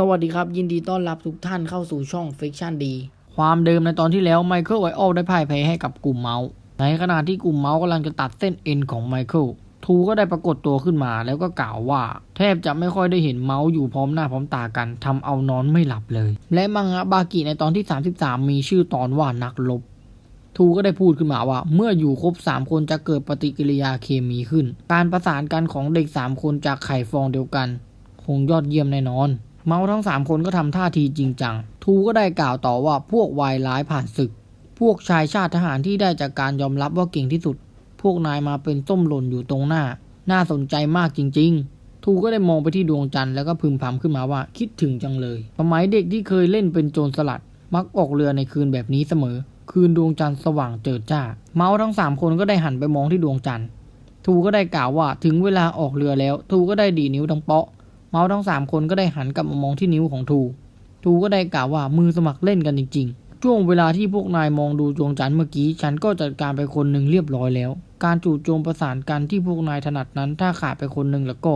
สวัสดีครับ ยินดีต้อนรับทุกท่านเข้าสู่ช่อง Fiction D ความเดิมในตอนที่แล้วไมเคิลไวออได้พ่ายแพ้ให้กับกลุ่มเมาส์ในขณะที่กลุ่มเมาส์กำลังจะตัดเส้นเอ็นของไมเคิลทูก็ได้ปรากฏตัวขึ้นมาแล้วก็กล่าวว่า แทบจะไม่ค่อยได้เห็นเมาส์อยู่พร้อมหน้าพร้อมตากันทำเอานอนไม่หลับเลย และมังงะบากิในตอนที่ 33 มีชื่อตอนว่านักลบ ทูก็ได้พูดขึ้นมาว่า เมื่ออยู่ครบ 3 คนจะเกิดปฏิกิริยาเคมีขึ้น การประสานกันของเด็ก 3 คนจากไข่ฟองเดียวกัน คงยอดเยี่ยมแน่นอน เมาทั้ง 3 คนก็ทำท่าทีจริงจัง ทูก็ได้กล่าวต่อว่าพวกวายร้ายผ่านศึก พวกชายชาติทหารที่ได้จากการยอมรับว่าเก่งที่สุด พวกนายมาเป็นส้มหล่นอยู่ตรงหน้า น่าสนใจมากจริง ๆ ทูก็ได้มองไปที่ดวงจันทร์แล้วก็พึมพำขึ้นมาว่าคิดถึงจังเลย สมัยเด็กที่เคยเล่นเป็นโจรสลัด มักออกเรือในคืนแบบนี้เสมอ คืนดวงจันทร์สว่างเจิดจ้า เมาทั้งสามคนก็ได้หันไปมองที่ดวงจันทร์ ทูก็ได้กล่าวว่าถึงเวลาออกเรือแล้ว ทูก็ได้ดีนิ้วดังเปาะ เมาส์ทั้งสามคนก็ได้หันกลับมามองที่นิ้วของทูทูก็ได้กล่าวว่ามือสมัครเล่นกันจริง ๆ ช่วงเวลาที่พวกนายมองดูดวงจันทร์เมื่อกี้ ฉันก็จัดการไปคนหนึ่งเรียบร้อยแล้ว การจู่โจมประสานกันที่พวกนายถนัดนั้นถ้าขาดไปคนหนึ่งแล้วก็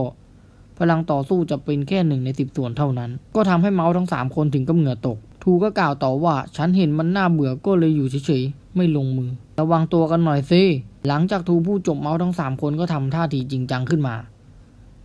พลังต่อสู้จะเป็นแค่หนึ่งในสิบส่วนเท่านั้น ก็ทำให้เมาส์ทั้งสามคนถึงกับเหงื่อตก ทูก็กล่าวต่อว่าฉันเห็นมันน่าเบื่อก็เลยอยู่เฉยๆไม่ลงมือ ระวังตัวกันหน่อยสิหลังจากทูพูดจบเมาส์ทั้งสามคนก็ทำท่าทีจริงจังขึ้นมา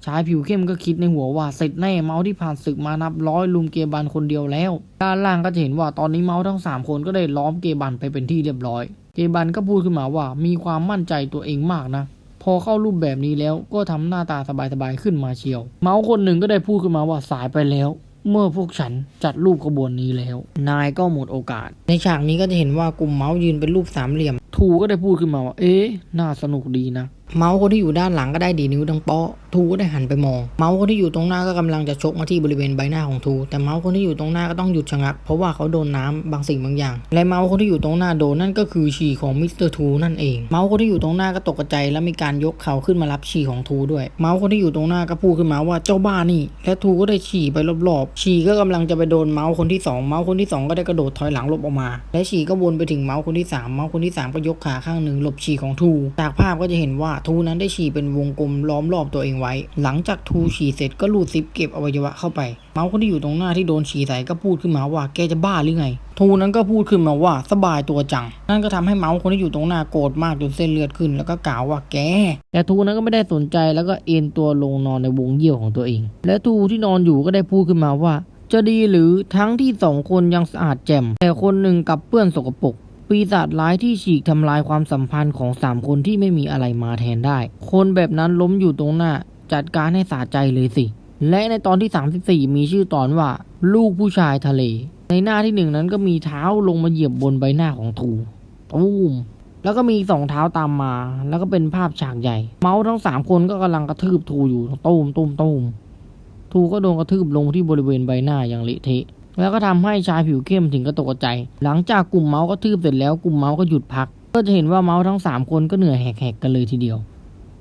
ชายผิวเข้มก็คิดในหัวว่าเสร็จแน่เมาส์ที่ผ่านศึกมานับร้อยลุมเกบันคนเดียวแล้ว ด้านล่างก็จะเห็นว่าตอนนี้เมาส์ทั้งสามคนก็ได้ล้อมเกบันไปเป็นที่เรียบร้อย เกบันก็พูดขึ้นมาว่ามีความมั่นใจตัวเองมากนะ พอเข้ารูปแบบนี้แล้วก็ทำหน้าตาสบายๆขึ้นมาเชียว เมาส์คนหนึ่งก็ได้พูดขึ้นมาว่าสายไปแล้วเมื่อพวกฉันจัดรูปขบวนนี้แล้ว นายก็หมดโอกาส ในฉากนี้ก็จะเห็นว่ากลุ่มเมาส์ยืนเป็นรูปสามเหลี่ยม ทูก็ได้พูดขึ้นมาว่า เอ๊ะ น่าสนุกดีนะ เมาส์คนที่อยู่ด้านหลังก็ได้ดีนิ้วดังเปาะทูก็ได้หันไปมอง เมาส์คนที่อยู่ตรงหน้าก็กำลังจะชกมาที่บริเวณใบหน้าของทู แต่เมาส์คนที่อยู่ตรงหน้าก็ต้องหยุดชะงัก เพราะว่าเขาโดนน้ำบางสิ่งบางอย่าง และเมาส์คนที่อยู่ตรงหน้าโดนนั่นก็คือฉี่ของมิสเตอร์ทูนั่นเอง เมาส์คนที่อยู่ตรงหน้าก็ตกใจและมีการยกเขาขึ้นมารับฉี่ของทูด้วย เมาส์คนที่อยู่ตรงหน้าก็พูดขึ้นมาว่าเจ้าบ้านี่ และทูก็ได้ฉี่ไปรอบๆ ฉี่ก็กำลังจะไปโดนเมาส์คนที่สองเมาส์คนที่สองก็ได้กระโดดถอยหลังหลบออกมา และฉี่ก็วนไปถึงเมาส์คนที่สามเมาส์คนที่สามก็ยกขาข้างหนึ่งหลบฉี่ของทู จากภาพก็จะเห็นว่าทูนั้นได้ฉี่เป็นวงกลมล้อมรอบตัวเองไว้ หลังจากทูฉี่เสร็จก็ลูดซิปเก็บอวัยวะเข้าไป เมาส์คนที่อยู่ตรงหน้าที่โดนฉี่ใส่ก็พูดขึ้นมาว่าแกจะบ้าหรือไง ทูนั้นก็พูดขึ้นมาว่าสบายตัวจัง นั่นก็ทำให้เมาส์คนที่อยู่ตรงหน้าโกรธมากจนเส้นเลือดขึ้น แล้วก็กล่าวว่าแก แต่ทูนั้นก็ไม่ได้สนใจแล้วก็เอนตัวลงนอนในวงเยี่ยวของตัวเอง และทูที่นอนอยู่ก็ได้พูดขึ้นมาว่าจะดีหรือทั้งที่สองคนยังสะอาดแจ่มแต่คนหนึ่งกับเปื้อนสกปรก ปีศาจร้ายที่ฉีกทำลายความสัมพันธ์ของสามคนที่ไม่มีอะไรมาแทนได้ คนแบบนั้นล้มอยู่ตรงหน้า จัดการให้สาใจเลยสิ และในตอนที่ 34 มีชื่อตอนว่า ลูกผู้ชายทะเล ในหน้าที่หนึ่งนั้นก็มีเท้าลงมาเหยียบบนใบหน้าของทูตูมแล้วก็มีสองเท้าตามมา แล้วก็เป็นภาพฉากใหญ่ เมาส์ทั้งสามคนก็กำลังกระทืบทูอยู่ตูมตูมตูมทูก็โดนกระทืบลงที่บริเวณใบหน้าอย่างเละเทะ แล้วก็ทำให้ชายผิวเข้มถึงกระตกใจ หลังจากกลุ่มเมาส์ก็ทืบเสร็จแล้วกลุ่มเมาส์ก็หยุดพัก ก็จะเห็นว่าเมาส์ทั้งสามคนก็เหนื่อยแหกๆกันเลยทีเดียว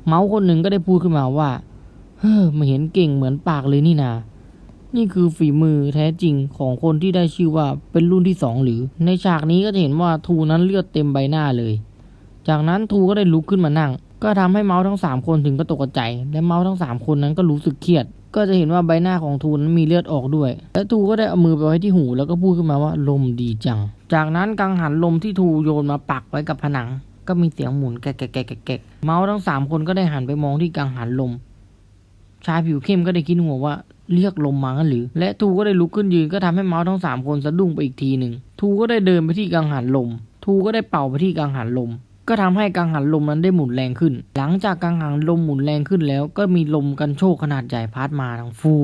เมาส์คนหนึ่งก็ได้พูดขึ้นมาว่า เฮ้อม่เห็นเก่งเหมือนปากเลยนี่นา นี่คือฝีมือแท้จริงของคนที่ได้ชื่อว่าเป็นรุ่นที่สองหรือ ในฉากนี้ก็จะเห็นว่าทูนั้นเลือดเต็มใบหน้าเลย จากนั้นทูก็ได้ลุกขึ้นมานั่ง ก็ทำให้เมาส์ทั้งสามคนถึงก็ตกใจ และเมาส์ทั้งสามคนนั้นก็รู้สึกเครียด ก็จะเห็นว่าใบหน้าของทูนั้นมีเลือดออกด้วย และทูก็ได้เอามือไปไว้ที่หู แล้วก็พูดขึ้นมาว่าลมดีจัง จากนั้นกังหันลมที่ทูโยนมาปักไว้กับผนัง ก็มีเสียงหมุนแกะแกะแกะแกะแกะเมาส์ทั้งสามคนก็ได้หันไปมองที่กังหันลม ชายผิวเข้มก็ได้คิดหัวว่าเรียกลมมากันหรือ และทูก็ได้ลุกขึ้นยืนก็ทำให้เมาส์ทั้งสามคนสะดุ้งไปอีกทีหนึ่งทูก็ได้เดินไปที่กังหันลม ทูก็ได้เป่าไปที่กังหันลม ก็ทำให้กังหันลมนั้นได้หมุนแรงขึ้น หลังจากกังหันลมหมุนแรงขึ้นแล้วก็มีลมกันโชกขนาดใหญ่พัดมาทั้งฟู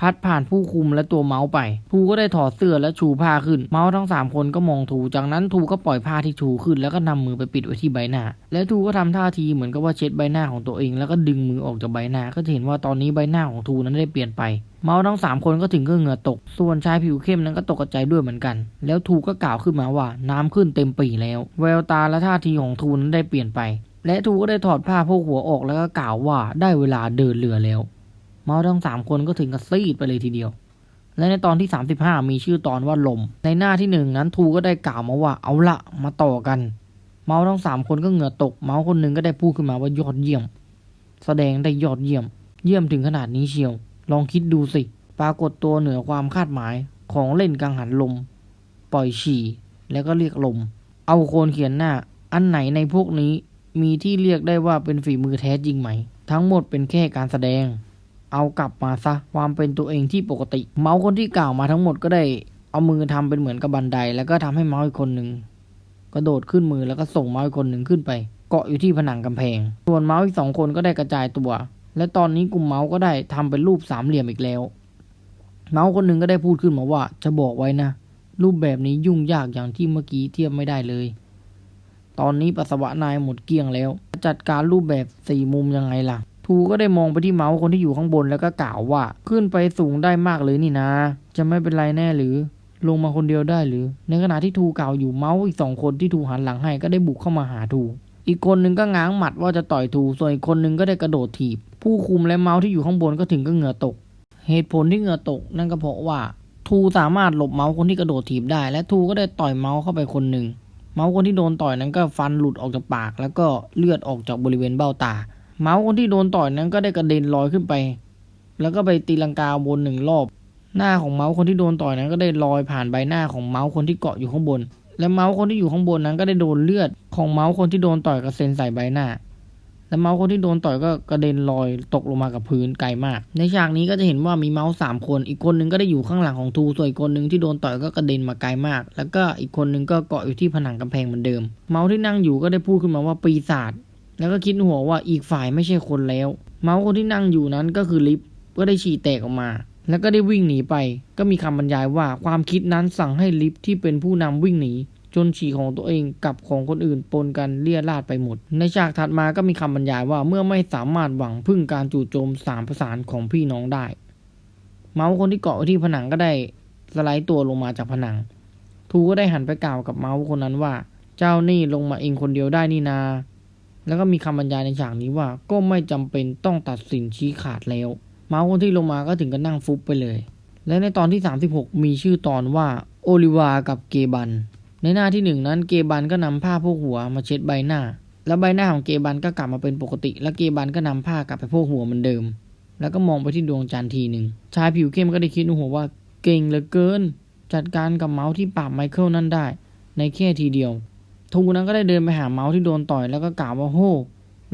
พัดผ่านผู้คุมและตัวเมาส์ไป ทูก็ได้ถอดเสื้อและชูผ้าขึ้น เมาส์ทั้งสามคนก็มองทูจากนั้นทูก็ปล่อยผ้าที่ชูขึ้น แล้วก็นำมือไปปิดไว้ที่ใบหน้า และทูก็ทำท่าทีเหมือนกับว่าเช็ดใบหน้าของตัวเอง แล้วก็ดึงมือออกจากใบหน้า ก็เห็นว่าตอนนี้ใบหน้าของทูนั้นได้เปลี่ยนไป เมาส์ทั้งสามคนก็ถึงก็เหงื่อตก ส่วนชายผิวเข้มนั้นก็ตกใจด้วยเหมือนกัน แล้วทูก็กล่าวขึ้นมาว่า น้ำขึ้นเต็มปีแล้ว แววตาและท่าทีของทูนั้นได้เปลี่ยนไปและทูก็ได้ถอดผ้าโพกหัวออกแล้วก็กล่าวว่าได้เวลาเดินเรือแล้ว มาทั้งสามคนก็ถึงกับซีดไปเลยทีเดียว และในตอนที่ 35 มีชื่อตอนว่าลม ในหน้าที่หนึ่งนั้นทูก็ได้กล่าวมาว่าเอาละมาต่อกัน เมาทั้งสามคนก็เหงื่อตก เมาคนหนึ่งก็ได้พูดขึ้นมาว่ายอดเยี่ยม แสดงได้ยอดเยี่ยม เยี่ยมถึงขนาดนี้เชียว ลองคิดดูสิปปรากฏตัวเหนือความคาดหมายของเล่นกังหันลม ปล่อยฉี่ แล้วก็เรียกลม เอาโคนเขียนหน้า อันไหนในพวกนี้มีที่เรียกได้ว่าเป็นฝีมือแท้จริงไหม ทั้งหมดเป็นแค่การแสดง เอากลับมาซะความเป็นตัวเองที่ปกติ เมาส์คนที่กล่าวมาทั้งหมดก็ได้เอามือทำเป็นเหมือนกับบันได แล้วก็ทำให้เมาส์อีกคนหนึ่งกระโดดขึ้นมือแล้วก็ส่งเมาส์อีกคนหนึ่งขึ้นไป เกาะอยู่ที่ผนังกำแพง ส่วนเมาส์อีกสองคนก็ได้กระจายตัว และตอนนี้กลุ่มเมาส์ก็ได้ทำเป็นรูปสามเหลี่ยมอีกแล้ว เมาส์คนหนึ่งก็ได้พูดขึ้นมาว่า จะบอกไว้นะ รูปแบบนี้ยุ่งยากอย่างที่เมื่อกี้เทียบไม่ได้เลย ตอนนี้ปัสสาวะนายหมดเกลี้ยงแล้ว จัดการรูปแบบสี่มุมยังไงล่ะ ทูก็ได้มองไปที่เมาส์คนที่อยู่ข้างบนแล้วก็กล่าวว่า ขึ้นไปสูงได้มากเลยนี่นะ จะไม่เป็นไรแน่หรือลงมาคนเดียวได้หรือ ในขณะที่ทูกล่าวอยู่เมาส์อีกสองคนที่ทูหันหลังให้ก็ได้บุกเข้ามาหาทูอีกคนหนึ่งก็ง้างหมัดว่าจะต่อยทูส่วนอีกคนหนึ่งก็ได้กระโดดถีบ ผู้คุมและเมาส์ที่อยู่ข้างบนก็ถึงก็เหงื่อตก เหตุผลที่เหงื่อตก นั่นก็เพราะว่าทูสามารถหลบเมาส์คนที่กระโดดถีบได้ และทูก็ได้ต่อยเมาส์เข้าไปคนหนึ่งเมาส์คนที่โดนต่อยนั้นก็ฟันหลุดออกจากปาก แล้วก็เลือดออกจากบริเวณเบ้าตา เมาส์คนที่โดนต่อยนั้นก็ได้กระเด็นลอยขึ้นไป แล้วก็ไปตีลังกาวนหนึ่งรอบ หน้าของเมาส์คนที่โดนต่อยนั้นก็ได้ลอยผ่านใบหน้าของเมาส์คนที่เกาะอยู่ข้างบน และเมาส์คนที่อยู่ข้างบนนั้นก็ได้โดนเลือดของเมาส์คนที่โดนต่อยกระเซ็นใส่ใบหน้า และเมาส์คนที่โดนต่อยก็กระเด็นลอยตกลงมากับพื้นไกลมาก ในฉากนี้ก็จะเห็นว่ามีเมาส์สามคน อีกคนนึงก็ได้อยู่ข้างหลังของทูส่วนอีกคนนึงที่โดนต่อยก็กระเด็นมาไกลมาก แล้วก็อีกคนนึงก็เกาะอยู่ที่ผนังกำแพงเหมือนเดิม เมาส์ที่นั่งอยู่ก็ได้พูดขึ้นมาว่าปีศาจ แล้วก็คิดหัวว่าอีกฝ่ายไม่ใช่คนแล้ว เมาส์คนที่นั่งอยู่นั้นก็คือลิฟก็ได้ฉี่แตกออกมา แล้วก็ได้วิ่งหนีไป ก็มีคำบรรยายว่าความคิดนั้นสั่งให้ลิฟที่เป็นผู้นำวิ่งหนีจนฉี่ของตัวเองกับของคนอื่นปนกันเลี่ยราดไปหมด ในฉากถัดมาก็มีคำบรรยายว่าเมื่อไม่สามารถหวังพึ่งการจู่โจมสามประสานของพี่น้องได้ เมาส์คนที่เกาะที่ผนังก็ได้สไลด์ตัวลงมาจากผนัง ทูก็ได้หันไปกล่าวกับเมาส์คนนั้นว่า เจ้านี่ลงมาเองคนเดียวได้นี่นา แล้วก็มีคำบรรยายในฉากนี้ว่า ก็ไม่จำเป็นต้องตัดสินชี้ขาดแล้ว เมาส์คนที่ลงมาก็ถึงกับนั่งฟุบไปเลย และในตอนที่ 36 มีชื่อตอนว่าโอลิวากับเกบัน ในหน้าที่หนึ่งนั้นเกบันก็นำผ้าโพกหัวมาเช็ดใบหน้า แล้วใบหน้าของเกบันก็กลับมาเป็นปกติ และเกบันก็นำผ้ากลับไปโพกหัวเหมือนเดิม แล้วก็มองไปที่ดวงจันทร์ทีหนึ่งชายผิวเข้มก็ได้คิดในหัวว่าเก่งเหลือเกิน จัดการกับเมาส์ที่ปราบไมเคิลนั่นได้ ในแค่ทีเดียว ทูนั้นก็ได้เดินไปหาเมาส์ที่โดนต่อยแล้วก็กล่าวว่าโฮ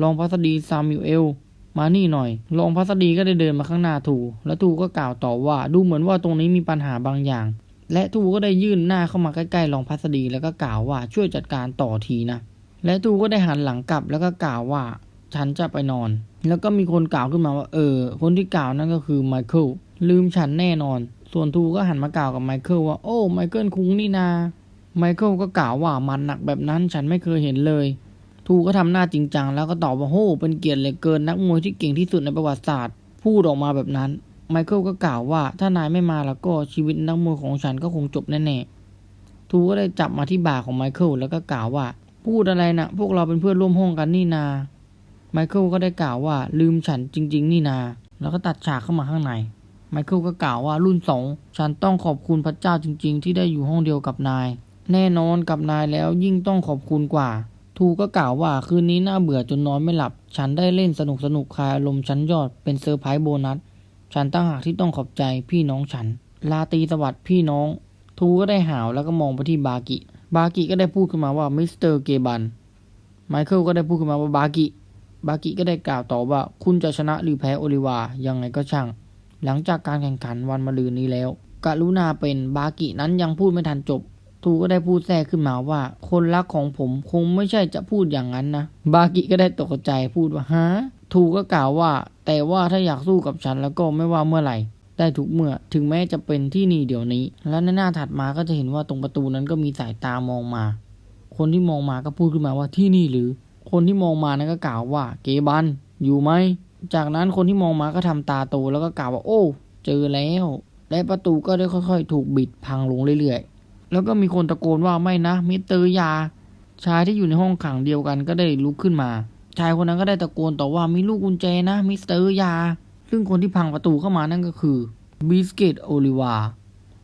รองพัสดีซามิเอลมานี่หน่อยรองพัสดีก็ได้เดินมาข้างหน้าทู แล้วทูก็กล่าวต่อว่า ดูเหมือนว่าตรงนี้มีปัญหาบางอย่าง และทูก็ได้ยื่นหน้าเข้ามาใกล้ๆรองพัสดีแล้วก็กล่าวว่าช่วยจัดการต่อทีนะ และทูก็ได้หันหลังกลับแล้วก็กล่าวว่า ฉันจะไปนอน แล้วก็มีคนกล่าวขึ้นมาว่าเออ คนที่กล่าวนั่นก็คือไมเคิลลืมฉันแน่นอน ส่วนทูก็หันมากล่าวกับไมเคิลว่าโอ้ไมเคิลคุงนี่นา ไมเคิลก็กล่าวว่ามันหนักแบบนั้นฉันไม่เคยเห็นเลย ทูก็ทำหน้าจริงจังแล้วก็ตอบว่าโหเป็นเกียรติเหลือเกินนักมวยที่เก่งที่สุดในประวัติศาสตร์ พูดออกมาแบบนั้น ไมเคิลก็กล่าวว่าถ้านายไม่มาแล้วก็ชีวิตนักมวยของฉันก็คงจบแน่ๆ ทูก็ได้จับมาที่บ่าของไมเคิลแล้วก็กล่าวว่า พูดอะไรนะพวกเราเป็นเพื่อนร่วมห้องกันนี่นา ไมเคิลก็ได้กล่าวว่าลืมฉันจริง ๆ นี่นา แล้วก็ตัดฉากเข้ามาข้างในไมเคิลก็กล่าวว่ารุ่นสองฉันต้องขอบคุณพระเจ้าจริง ๆ ที่ได้อยู่ห้องเดียวกับนาย แน่นอนกับนายแล้วยิ่งต้องขอบคุณกว่า ทูก็กล่าวว่าคืนนี้น่าเบื่อจนนอนไม่หลับ ฉันได้เล่นสนุกสนุกคลายอารมณ์ชั้นยอดเป็นเซอร์ไพรส์โบนัส ฉันตั้งหากที่ต้องขอบใจพี่น้องฉัน ลาตีสวัสดิ์พี่น้อง ทูก็ได้หาวแล้วก็มองไปที่บากิ บากิก็ได้พูดขึ้นมาว่ามิสเตอร์เกบัน ไมเคิลก็ได้พูดขึ้นมาว่าบากิ บากิก็ได้กล่าวต่อว่า คุณจะชนะหรือแพ้โอลิวายังไงก็ช่าง หลังจากการแข่งขันวันมะรืนนี้แล้วกรุณาเป็นบากินั้นยังพูดไม่ทันจบ ทูก็ได้พูดแทรกขึ้นมาว่า คนรักของผมคงไม่ใช่จะพูดอย่างนั้นนะ บากิก็ได้ตกใจพูดว่าฮะทูก็กล่าวว่า แต่ว่าถ้าอยากสู้กับฉันแล้วก็ไม่ว่าเมื่อไหร่ได้ทุกเมื่อถึงแม้จะเป็นที่นี่เดี๋ยวนี้ และในหน้าถัดมาก็จะเห็นว่าตรงประตูนั้นก็มีสายตามองมา คนที่มองมาก็พูดขึ้นมาว่าที่นี่หรือ คนที่มองมานั้นก็กล่าวว่า เกบันอยู่ไหมจากนั้นคนที่มองมาก็ทำตาโตแล้วก็กล่าวว่า โอ้ เจอแล้ว และประตูก็ได้ค่อยๆ ถูกบิดพังลงเรื่อยๆ แล้วก็มีคนตะโกนว่าไม่นะมิสเตอร์ยา ชายที่อยู่ในห้องขังเดียวกันก็ได้ลุกขึ้นมา ชายคนนั้นก็ได้ตะโกนต่อว่ามีลูกกุญแจนะมิสเตอร์ยา ซึ่งคนที่พังประตูเข้ามานั่นก็คือบิสเกตโอลิวา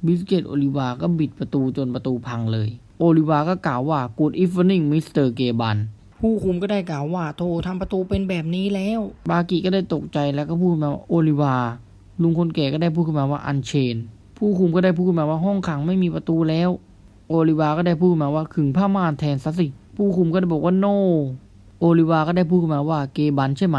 บิสเกตโอลิวาก็บิดประตูจนประตูพังเลย โอลิวาก็กล่าวว่า Good evening Mr. g a b a n ผู้คุมก็ได้กล่าวว่าโททำประตูเป็นแบบนี้แล้ว บากิก็ได้ตกใจแล้วก็พูดมาว่าโอลิวาลุงคนแก่ก็ได้พูดขึ้นมาว่าอันเชน ผู้คุมก็ได้พูดมาว่าห้องขังไม่มีประตูแล้ว โอลิวาก็ได้พูดมาว่าขึงผ้าม่านแทนซะสิ ผู้คุมก็ได้บอกว่าโน โอลิวาก็ได้พูดมาว่าเกบันใช่ไหม